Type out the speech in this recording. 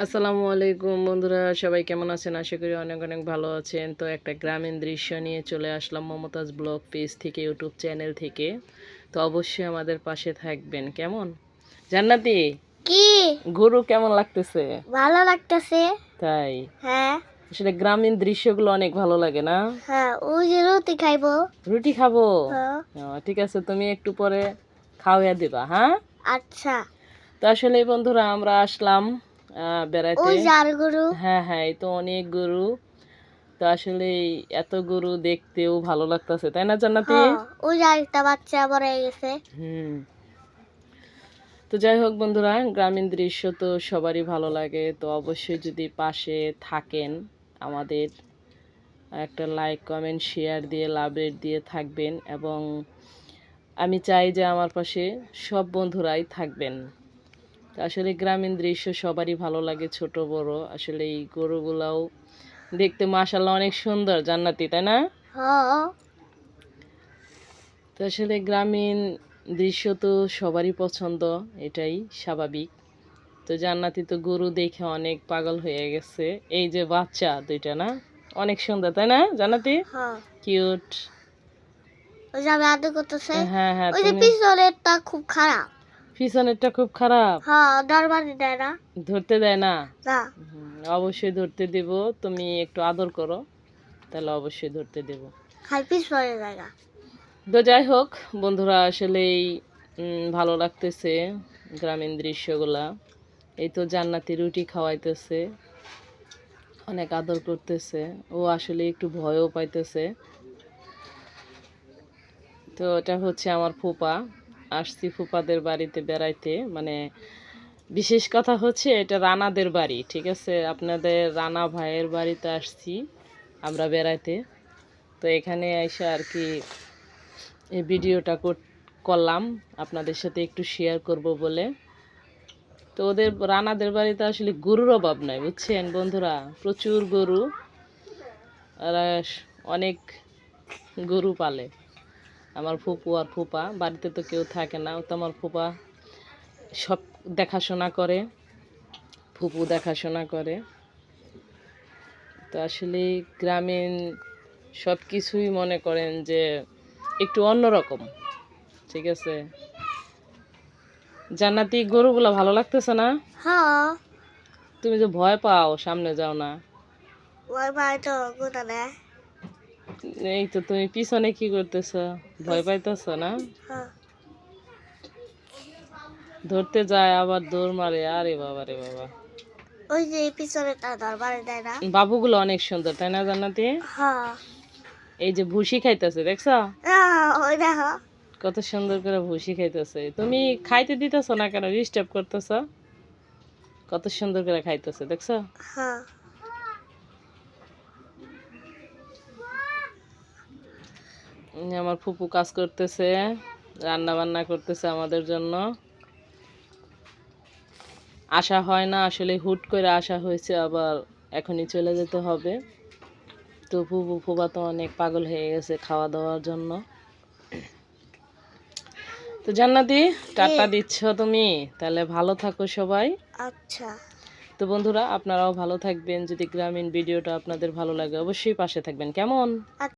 আসসালামু আলাইকুম বন্ধুরা সবাই কেমন আছেন? আশা করি অনেক অনেক ভালো আছেন। তো একটা গ্রামীণ দৃশ্য নিয়ে চলে আসলাম মমতাজ ব্লগ পেজ থেকে ইউটিউব চ্যানেল থেকে। তো অবশ্যই আমাদের পাশে থাকবেন। কেমন? জান্নাতি? কি? গরু কেমন লাগতেছে? ভালো লাগতেছে। তাই? হ্যাঁ। আসলে গ্রামীণ দৃশ্যগুলো অনেক ভালো লাগে না? হ্যাঁ ওই যে রুটি খাইবো। রুটি খাব? হ্যাঁ। ঠিক আছে তুমি একটু পরে খাওয়া দিবা হ্যাঁ? আচ্ছা। তো আসলে বন্ধুরা আমরা আসলাম গরু। হ্যাঁ হ্যাঁ এই তো অনেক গরু। তো আসলে এত গরু দেখতেও ভালো লাগতেছে তাই না জান্নাতি? হ্যাঁ, ওই একটা বাচ্চা বড় হয়ে গেছে। হুম। তো যাই হোক বন্ধুরা গ্রামীণ দৃশ্য তো সবারই ভালো লাগে। তো অবশ্যই যদি পাশে থাকেন আমাদের একটা লাইক কমেন্ট শেয়ার দিয়ে লাভ রেট দিয়ে থাকবেন। এবং আমি চাই যে আমার পাশে সব বন্ধুরাই থাকবেন। আসলে গ্রামীণ দৃশ্য সবারই ভালো লাগে ছোট বড়। আসলে এই গরুগুলাও দেখতে মাশাল্লাহ অনেক সুন্দর জান্নাতি তাই না? হ্যাঁ। তো আসলে গ্রামীণ দৃশ্য তো সবারই পছন্দ এটাই স্বাভাবিক। তো জান্নাতি তো গরু দেখে অনেক পাগল হয়ে গেছে। এই যে বাচ্চা দুইটা না? অনেক সুন্দর তাই না জান্নাতি? হ্যাঁ। কিউট। হ্যাঁ হ্যাঁ ওই যে পিছনেরটা খুব খারাপ। পিছনেরটা খুব খারাপ। হ্যাঁ দরবারি দেয় না। ধরতে দেয় না? না। অবশ্যই ধরতে দেব। তুমি একটু আদর করো তাহলে অবশ্যই ধরতে দেব। খালি পিছনে জায়গা তো যাই হোক বন্ধুরা আসলেই ভালো লাগতেছে গ্রামীণ দৃশ্যগুলা। এই তো জান্নাতি রুটি খাওয়াইতেছে অনেক আদর করতেছে। ও আসলে একটু ভয়ও পাইতেছে। তো এটা হচ্ছে আমার ফুপা। আসছি ফুপাদের বাড়িতে বেড়াইতে মানে বিশেষ কথা হচ্ছে এটা রানাদের বাড়ি, ঠিক আছে? আপনাদের রানা ভাইয়ের বাড়িতে আসছি আমরা বেড়াইতে। তো এখানে এসে আর কি এই ভিডিওটা কর- করলাম, আপনাদের সাথে একটু শেয়ার করব বলে। তো ওদের রানাদের বাড়িতে আসলে গরুর অভাব নাই, বুঝছেন বন্ধুরা? প্রচুর গরু ওরা অনেক গরু পালে। আমার ফুপু আর ফুপা বাড়িতে তো কেউ থাকে না ও তো আমার ফুপা সব দেখাশোনা করে ফুপু দেখাশোনা করে। তো আসলে গ্রামীণ সব কিছুই মনে করেন যে একটু অন্যরকম ঠিক আছে? জান্নাতি গরুগুলো ভালো লাগতেছে না? হ্যাঁ। তুমি যে ভয় পাও সামনে যাও না। ভয় ভাই তো দেয় এই তো তুমি পিছনে কি করতেছ? ভয় পাইতেছ না? হ্যাঁ। ধরতে যায় আবার দৌড় মারে আরে বাবা রে বাবা। ওই যে পিছনেরটা দরবারি দেয় না? বাবুগুলো অনেক সুন্দর তাই না জান্নাতি? হ্যাঁ। এই যে ভুসি খাইতেছে দেখছ? দেখো কত সুন্দর করে ভুসি খাইতেছে। তুমি খাইতে দিতেছ না কেন? ডিস্টার্ব করতেছ? কত সুন্দর করে খাইতেছে দেখছ? হ্যাঁ। আমার ফুপু কাজ করতেছে রান্না বান্না করতেছে আমাদের জন্য। আসা হয় না আসলে হুট করে আসা হয়েছে আবার এখনই চলে যেতে হবে। তো ফুপু ফুবা তো অনেক পাগল হয়ে গেছে খাওয়া দাওয়ার জন্য। তো জান্নাতি টাটা দিচ্ছ তুমি? তাহলে ভালো থাকো সবাই। আচ্ছা। তো বন্ধুরা আপনারাও ভালো থাকবেন। যদি গ্রামীণ ভিডিওটা আপনাদের ভালো লাগে অবশ্যই পাশে থাকবেন। কেমন?